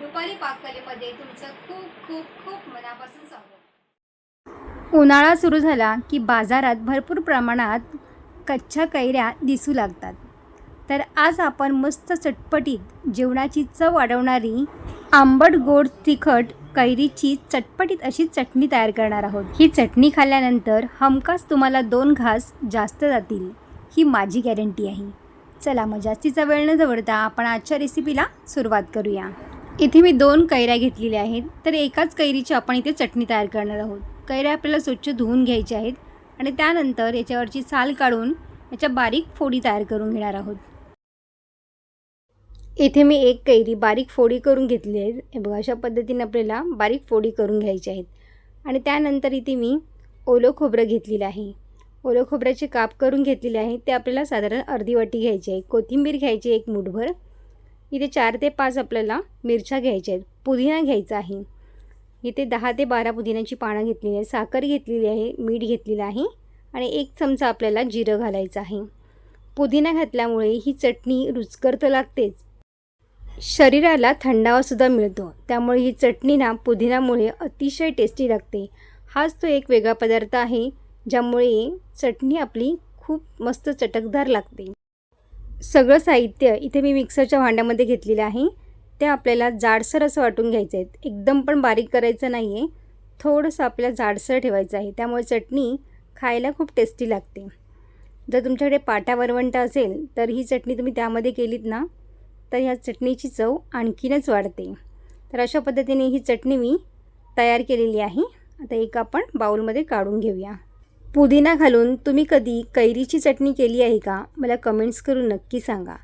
पाककलेमध्ये तुमचं खूप खूप खूप मनापासून स्वागत. उन्हाळा सुरू झाला की बाजारात भरपूर प्रमाणात कच्च्या कैऱ्या दिसू लागतात. तर आज आपण मस्त चटपटीत जेवणाची चव वाढवणारी आंबट गोड तिखट कैरीची चटपटीत अशी चटणी तयार करणार आहोत. ही चटणी खाल्ल्यानंतर हमखास तुम्हाला दोन घास जास्त जातील ही माझी गॅरंटी आहे. चला मग जास्तीचा वेळ न जवळता आपण आजच्या रेसिपीला सुरुवात करूया. इथे मी दोन कैऱ्या घेतलेल्या आहेत. तर एकाच कैरीची आपण इथे चटणी तयार करणार आहोत. कैऱ्या आपल्याला स्वच्छ धुवून घ्यायच्या आहेत आणि त्यानंतर याच्यावरची साल काढून याच्या बारीक फोडी तयार करून घेणार आहोत. इथे मी एक कैरी बारीक फोडी करून घेतली आहेत हे बघा अशा पद्धतीने आपल्याला बारीक फोडी करून घ्यायची आहेत. आणि त्यानंतर इथे मी ओलं खोबरं घेतलेलं आहे. ओलं खोबऱ्याचे काप करून घेतलेले आहे. ते आपल्याला साधारण अर्धी वाटी घ्यायची आहे. कोथिंबीर घ्यायची एक मुठभर. इथे चार ते पाच आपल्याला मिरच्या घ्यायच्या आहेत. पुदिना घ्यायचा आहे. इथे दहा ते बारा पुदिन्याची पानं घेतलेली आहे साखर घेतलेली आहे मीठ घेतलेलं आहे आणि एक चमचा आपल्याला जिरं घालायचं आहे. पुदिना घातल्यामुळे ही चटणी रुचकर तर लागतेच. शरीराला थंडावासुद्धा मिळतो. त्यामुळे ही चटणी ना पुदिनामुळे अतिशय टेस्टी लागते. हाच तो एक वेगळा पदार्थ आहे ज्यामुळे चटणी आपली खूप मस्त चटकदार लागते. सगळं साहित्य इथे मी मिक्सरच्या भांड्यामध्ये घेतलेलं आहे. ते आपल्याला जाडसर असं वाटून घ्यायचं आहे. एकदम पण बारीक करायचं नाही आहे. थोडंसं आपल्याला जाडसर ठेवायचं आहे. त्यामुळे चटणी खायला खूप टेस्टी लागते. जर तुमच्याकडे पाटा वरवंटा असेल तर ही चटणी तुम्ही त्यामध्ये केलीत ना तर ह्या चटणीची चव आणखीनच वाढते. तर अशा पद्धतीने ही चटणी मी तयार केलेली आहे. आता एक आपण बाऊलमध्ये काढून घेऊया. पुदिना घालून तुम्ही कधी कैरीची चटणी केली आहे का? मला कमेंट्स करून नक्की सांगा.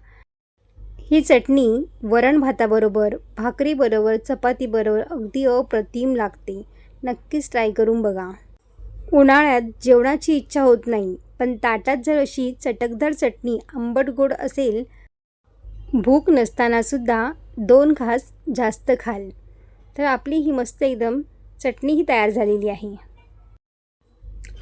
ही चटणी वरण भाताबरोबर भाकरीबरोबर चपातीबरोबर अगदी अप्रतिम लागते. नक्कीच ट्राय करून बघा. उन्हाळ्यात जेवणाची इच्छा होत नाही पण ताटात जर अशी चटकदार चटणी आंबट गोड असेल भूक नसतानासुद्धा दोन घास जास्त खाल. तर आपली ही मस्त एकदम चटणीही तयार झालेली आहे.